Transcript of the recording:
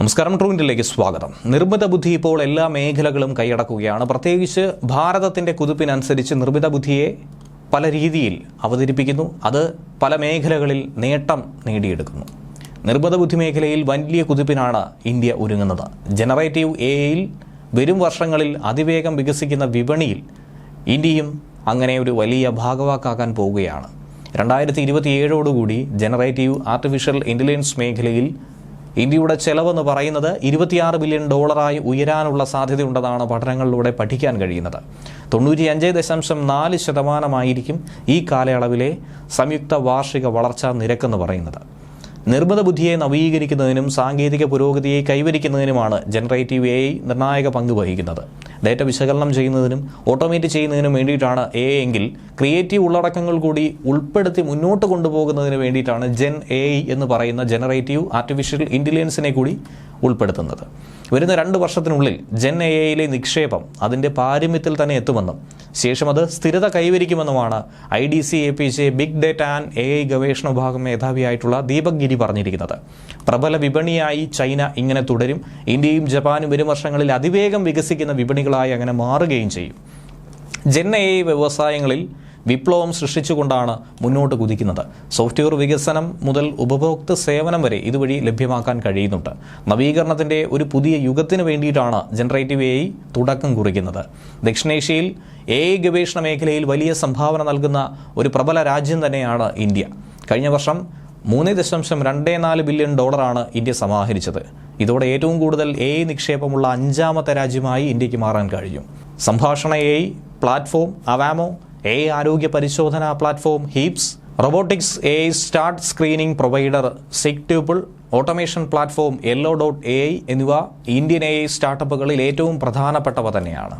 നമസ്കാരം ട്രൂവിന്റിലേക്ക് സ്വാഗതം. നിർമ്മിത ബുദ്ധി ഇപ്പോൾ എല്ലാ മേഖലകളും കൈയടക്കുകയാണ്. പ്രത്യേകിച്ച് ഭാരതത്തിന്റെ കുതിപ്പിനനുസരിച്ച് നിർമ്മിത ബുദ്ധിയെ പല രീതിയിൽ അവതരിപ്പിക്കുന്നു. അത് പല മേഖലകളിൽ നേട്ടം നേടിയെടുക്കുന്നു. നിർമ്മിത ബുദ്ധി മേഖലയിൽ വലിയ കുതിപ്പിനാണ് ഇന്ത്യ ഒരുങ്ങുന്നത്. ജനറേറ്റീവ് എ വരും വർഷങ്ങളിൽ അതിവേഗം വികസിക്കുന്ന വിപണിയിൽ ഇന്ത്യയും അങ്ങനെ ഒരു വലിയ ഭാഗവാക്കാക്കാൻ പോവുകയാണ്. രണ്ടായിരത്തി ഇരുപത്തിയേഴോടുകൂടി ജനറേറ്റീവ് ആർട്ടിഫിഷ്യൽ ഇന്റലിജൻസ് മേഖലയിൽ ഇന്ത്യയുടെ ചെലവെന്ന് പറയുന്നത് ഇരുപത്തിയാറ് ബില്യൺ ഡോളറായി ഉയരാനുള്ള സാധ്യതയുണ്ടെന്നാണ് പഠനങ്ങളിലൂടെ പഠിക്കാൻ കഴിയുന്നത്. തൊണ്ണൂറ്റിയഞ്ച് ദശാംശം നാല് ശതമാനമായിരിക്കും ഈ കാലയളവിലെ സംയുക്ത വാർഷിക വളർച്ചാ നിരക്കെന്ന് പറയുന്നത്. നിർമ്മിത ബുദ്ധിയെ നവീകരിക്കുന്നതിനും സാങ്കേതിക പുരോഗതിയെ കൈവരിക്കുന്നതിനുമാണ് ജനറേറ്റീവ് എ ഐ നിർണായക പങ്ക് വഹിക്കുന്നത്. ഡേറ്റ വിശകലനം ചെയ്യുന്നതിനും ഓട്ടോമേറ്റ് ചെയ്യുന്നതിനും വേണ്ടിയിട്ടാണ് എ എങ്കിൽ ക്രിയേറ്റീവ് ഉള്ളടക്കങ്ങൾ കൂടി ഉൾപ്പെടുത്തി മുന്നോട്ട് കൊണ്ടുപോകുന്നതിന് വേണ്ടിയിട്ടാണ് ജെൻ എ എന്ന് പറയുന്ന ജനറേറ്റീവ് ആർട്ടിഫിഷ്യൽ ഇന്റലിജൻസിനെ കൂടി ഉൾപ്പെടുത്തുന്നത്. വരുന്ന രണ്ട് വർഷത്തിനുള്ളിൽ ജെൻ എ ഐയിലെ നിക്ഷേപം അതിന്റെ പാരമ്യത്തിൽ തന്നെ എത്തുമെന്നും ശേഷം അത് സ്ഥിരത കൈവരിക്കുമെന്നുമാണ് I D C A P J big data and A I ഗവേഷണ വിഭാഗം മേധാവിയായിട്ടുള്ള ദീപക് ഗിരി പറഞ്ഞിരിക്കുന്നത് പ്രബല വിപണിയായി ചൈന ഇങ്ങനെ തുടരും. ഇന്ത്യയും ജപ്പാനും വരും വർഷങ്ങളിൽ അതിവേഗം വികസിക്കുന്ന വിപണികളായി അങ്ങനെ മാറുകയും ചെയ്യും. ജെൻ എ വ്യവസായങ്ങളിൽ വിപ്ലവം സൃഷ്ടിച്ചുകൊണ്ടാണ് മുന്നോട്ട് കുതിക്കുന്നത്. സോഫ്റ്റ്വെയർ വികസനം മുതൽ ഉപഭോക്തൃ സേവനം വരെ ഇതുവഴി ലഭ്യമാക്കാൻ കഴിയുന്നുണ്ട്. നവീകരണത്തിന്റെ ഒരു പുതിയ യുഗത്തിന് വേണ്ടിയിട്ടാണ് ജനറേറ്റീവ് എ തുടക്കം കുറിക്കുന്നത്. ദക്ഷിണേഷ്യയിൽ എ ഗവേഷണ മേഖലയിൽ വലിയ സംഭാവന നൽകുന്ന ഒരു പ്രബല രാജ്യം തന്നെയാണ് ഇന്ത്യ. കഴിഞ്ഞ വർഷം മൂന്ന് ദശാംശം രണ്ട് നാല് ബില്യൺ ഡോളറാണ് ഇന്ത്യ സമാഹരിച്ചത്. ഇതോടെ ഏറ്റവും കൂടുതൽ എ നിക്ഷേപമുള്ള അഞ്ചാമത്തെ രാജ്യമായി ഇന്ത്യയ്ക്ക് മാറാൻ കഴിയും. സംഭാഷണ എ പ്ലാറ്റ്ഫോം അവാമോ എ ആരോഗ്യ പരിശോധന platform Heaps robotics A start screening provider SigTuple automation platform yellow dot A എന്നിവ ഇന്ത്യൻ എ സ്റ്റാർട്ടപ്പുകളിൽ ഏറ്റവും പ്രധാനപ്പെട്ടവ തന്നെയാണ്.